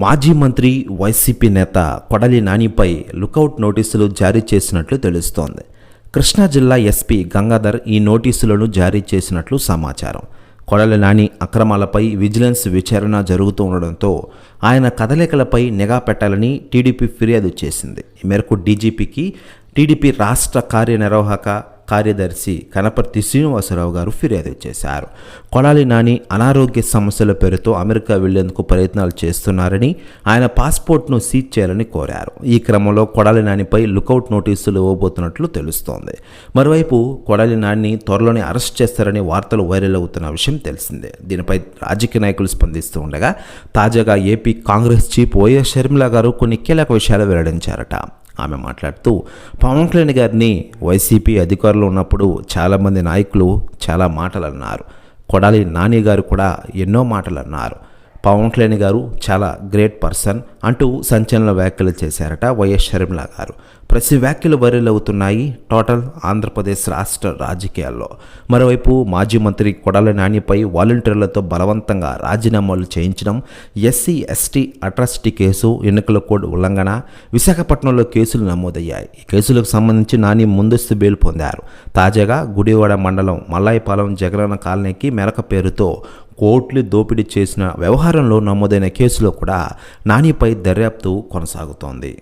మాజీ మంత్రి వైసీపీ నేత కొడలి నానిపై లుకౌట్ నోటీసులు జారీ చేసినట్లు తెలుస్తోంది. కృష్ణా జిల్లా ఎస్పీ గంగాధర్ ఈ నోటీసులను జారీ చేసినట్లు సమాచారం. కొడలి నాని అక్రమాలపై విజిలెన్స్ విచారణ జరుగుతూ ఉండడంతో ఆయన కదలికలపై నిఘా పెట్టాలని టీడీపీ ఫిర్యాదు చేసింది. ఈ మేరకు డీజీపీకి టీడీపీ రాష్ట్ర కార్యనిర్వాహక కార్యదర్శి కనపర్తి శ్రీనివాసరావు గారు ఫిర్యాదు చేశారు. కొడాలి నాని అనారోగ్య సమస్యల పేరుతో అమెరికా వెళ్ళేందుకు ప్రయత్నాలు చేస్తున్నారని ఆయన పాస్పోర్ట్ను సీజ్ చేయాలని కోరారు. ఈ క్రమంలో కొడాలి నానిపై లుకౌట్ నోటీసులు ఇవ్వబోతున్నట్లు తెలుస్తోంది. మరోవైపు కొడాలి నాని త్వరలోనే అరెస్ట్ చేస్తారని వార్తలు వైరల్ అవుతున్న విషయం తెలిసిందే. దీనిపై రాజకీయ నాయకులు స్పందిస్తూ ఉండగా తాజాగా AP Congress chief YS Sharmila గారు కొన్ని కీలక విషయాలు వెల్లడించారట. ఆమె మాట్లాడుతూ పవన్ కళ్యాణ్ గారిని వైసీపీ అధికారులు ఉన్నప్పుడు చాలామంది నాయకులు చాలా మాటలు అన్నారు. కొడాలి నాని గారు కూడా ఎన్నో మాటలు అన్నారు. పవన్ కళ్యాణ్ గారు చాలా గ్రేట్ పర్సన్ అంటూ సంచలన వ్యాఖ్యలు చేశారట వైఎస్ షర్మిల గారు. ప్రతి వ్యాఖ్యలు వైరల్ అవుతున్నాయి టోటల్ ఆంధ్రప్రదేశ్ రాష్ట్ర రాజకీయాల్లో. మరోవైపు మాజీ మంత్రి కొడాల నానిపై వాలంటీర్లతో బలవంతంగా రాజీనామాలు చేయించడం ఎస్సీ ఎస్టీ అట్రాసిటీ కేసు ఎన్నికల కోడ్ ఉల్లంఘన విశాఖపట్నంలో కేసులు నమోదయ్యాయి. ఈ కేసులకు సంబంధించి నాని ముందస్తు బెయిల్ పొందారు. తాజాగా గుడివాడ మండలం మల్లాయిపాలెం జగనన్న కాలనీకి మెరక పేరుతో కోట్లు దోపిడీ చేసిన వ్యవహారంలో నమోదైన కేసులో కూడా నానిపై దర్యాప్తు కొనసాగుతోంది.